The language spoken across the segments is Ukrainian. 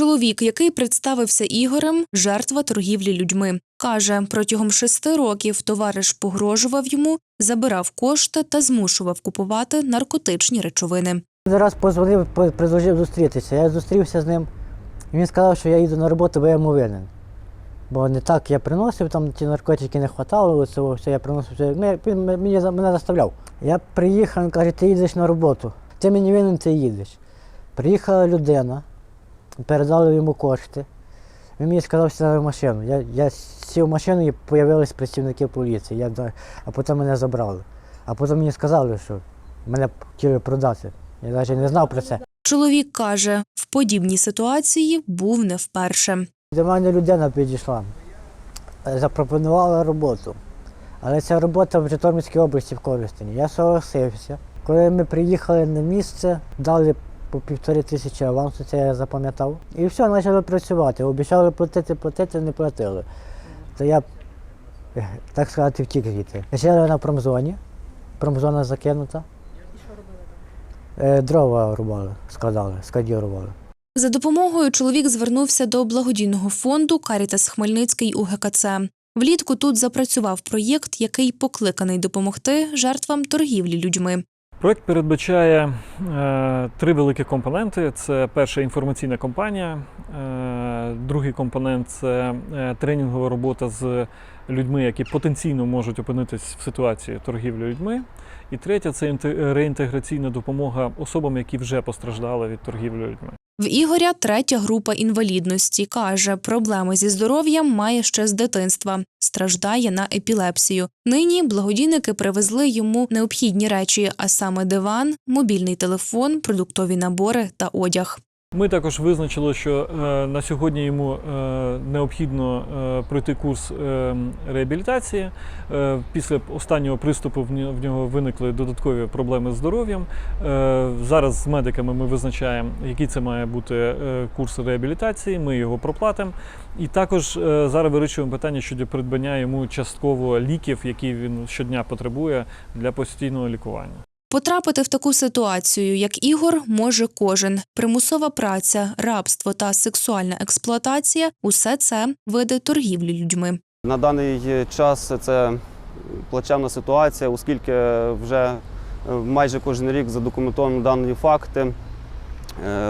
Чоловік, який представився Ігорем, жертва торгівлі людьми. Каже, протягом шести років товариш погрожував йому, забирав кошти та змушував купувати наркотичні речовини. Один раз позвонив, по- предложив зустрітися. Я зустрівся з ним. Він сказав, що я їду на роботу, бо я йому винен. Бо не так я приносив, там ті наркотики не хватало, цього все я приносив. Все. Він м- мені, за- мене заставляв. Я приїхав, він каже, ти їдеш на роботу. Ти мені винен, ти їдеш. Приїхала людина, передали йому кошти. Він мені сказав сідати в машину. Я, я сів в машину і з'явились працівники поліції. Я, а потім мене забрали. А потім мені сказали, що мене хотіли продати. Я навіть не знав про це. Чоловік каже, в подібній ситуації був не вперше. До мене людина підійшла, е, запропонувала роботу. Але ця робота в Житомирській області в Коростені. Я согласився. Коли ми приїхали на місце, дали по півтори тисячі авансу, це я запам'ятав. І все, почали працювати. Обіцяли платити, платити, не платили. То я, е, так сказати, втік звідти. Жили на промзоні, промзона закинута. Е, Дрова рубали, складали, складірували. За допомогою чоловік звернувся до благодійного фонду Карітас Хмельницький УГКЦ. Влітку тут запрацював проєкт, який покликаний допомогти жертвам торгівлі людьми. Проект передбачає е, три великі компоненти: це перша інформаційна кампанія, е, другий компонент це е, тренінгова робота з людьми, які потенційно можуть опинитись в ситуації торгівлі людьми. І третя це інте- реінтеграційна допомога особам, які вже постраждали від торгівлі людьми. В Ігоря третя група інвалідності. Каже, проблеми зі здоров'ям має ще з дитинства. Страждає на епілепсію. Нині благодійники привезли йому необхідні речі, а саме диван, мобільний телефон, продуктові набори та одяг. Ми також визначили, що е, на сьогодні йому е, необхідно е, пройти курс реабілітації. Після останнього приступу в нього- виникли додаткові проблеми з здоров'ям. Зараз з медиками ми визначаємо, який це має бути курс реабілітації. Ми його проплатимо. І також зараз вирішуємо питання щодо придбання йому частково ліків, які він щодня потребує для постійного лікування. Потрапити в таку ситуацію, як Ігор, може кожен. Примусова праця, рабство та сексуальна експлуатація усе це види торгівлі людьми. На даний час це плачевна ситуація, оскільки вже е, майже кожен рік задокументовано дані факти. Е,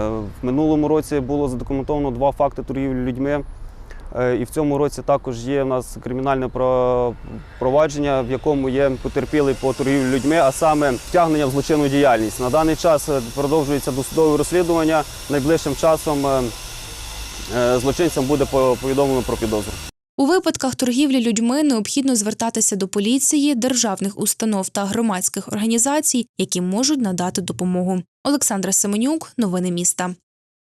В минулому році було задокументовано два факти торгівлі людьми. Е, І в цьому році також є в нас кримінальне про- провадження, в якому є потерпілий по торгівлі людьми, а саме втягнення в злочинну діяльність. На даний час е, продовжується досудове розслідування. Найближчим часом е, злочинцям буде повідомлено про підозру. У випадках торгівлі людьми необхідно звертатися до поліції, державних установ та громадських організацій, які можуть надати допомогу. Олександра Семенюк, новини міста.